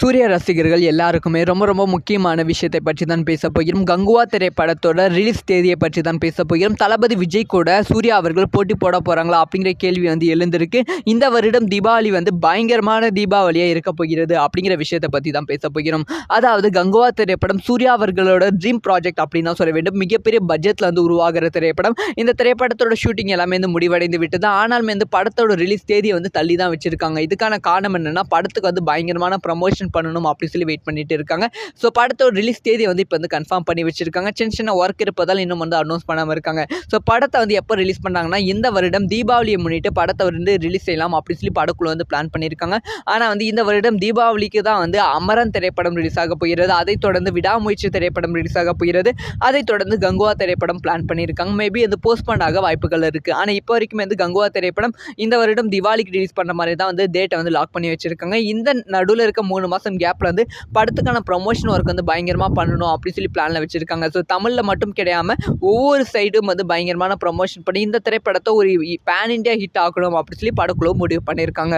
சூர்யா ரசிகர்கள் எல்லாருக்குமே ரொம்ப ரொம்ப முக்கியமான விஷயத்தை பற்றி தான் பேச போகிறோம். கங்குவா திரைப்படத்தோட ரிலீஸ் தேதியை பற்றி தான் பேச போகிறோம். தளபதி விஜய் கூட சூர்யா அவர்கள் போட்டி போட போகிறாங்களா அப்படிங்கிற கேள்வி வந்து எழுந்திருக்கு. இந்த வருடம் தீபாவளி வந்து பயங்கரமான தீபாவளியாக இருக்க போகிறது அப்படிங்கிற விஷயத்தை பற்றி தான் பேச போகிறோம். அதாவது கங்குவா திரைப்படம் சூர்யா அவர்களோட ட்ரீம் ப்ராஜெக்ட் அப்படின்னு தான் சொல்ல வேண்டும். மிகப்பெரிய பட்ஜெட்டில் வந்து உருவாகிற திரைப்படம். இந்த திரைப்படத்தோட ஷூட்டிங் எல்லாமே வந்து முடிவடைந்து விட்டது. ஆனாலுமே வந்து படத்தோட ரிலீஸ் தேதியை வந்து தள்ளி தான் வச்சுருக்காங்க. இதுக்கான காரணம் என்னென்னா படத்துக்கு வந்து பயங்கரமான ப்ரமோஷன் பண்ணணும் அப்படி சொல்லி வெயிட் பண்ணிட்டு இருக்காங்க. ஸோ படத்தோட ரிலீஸ் தேதி வந்து இப்போ வந்து கன்ஃபார்ம் பண்ணி வச்சிருக்காங்க. சின்ன சின்ன ஒர்க் இருப்பதால் இன்னும் வந்து அனௌன்ஸ் பண்ணாமல் இருக்காங்க. ஸோ படத்தை வந்து எப்போ ரிலீஸ் பண்ணாங்கன்னா இந்த வருடம் தீபாவளியை முன்னிட்டு படத்தை வந்து ரிலீஸ் செய்யலாம் அப்படி சொல்லி படக்குழு வந்து பிளான் பண்ணியிருக்காங்க. ஆனால் வந்து இந்த வருடம் தீபாவளிக்கு தான் வந்து அமரன் திரைப்படம் ரிலீஸ் ஆக போகிறது. அதைத் தொடர்ந்து விடாமுயற்சி திரைப்படம் ரிலீஸ் ஆக போகிறது. அதைத் தொடர்ந்து கங்குவா திரைப்படம் பிளான் பண்ணியிருக்காங்க. மேபி அது போஸ்ட்போன் ஆக வாய்ப்புகள் இருக்குது ஆனால் இப்போ வரைக்கும் வந்து கங்குவா திரைப்படம் இந்த வருடம் தீபாவளிக்கு ரிலீஸ் பண்ணுற மாதிரி தான் வந்து டேட்டை வந்து லாக் பண்ணி வச்சிருக்காங்க. இந்த நடுவில் இருக்க மூணு மாதம் கேப்பில் வந்து படத்துக்கான ப்ரொமோஷன் ஒர்க் வந்து பயங்கரமாக பண்ணணும் அப்படின்னு சொல்லி பிளானில் வச்சுருக்காங்க. ஸோ தமிழில் மட்டும் கிடையாமல் ஒவ்வொரு சைடும் வந்து பயங்கரமான ப்ரொமோஷன் பண்ணி இந்த திரைப்படத்தை ஒரு பேன் இண்டியா ஹிட் ஆக்கணும் அப்படின்னு சொல்லி படக்குழு முடிவு பண்ணியிருக்காங்க.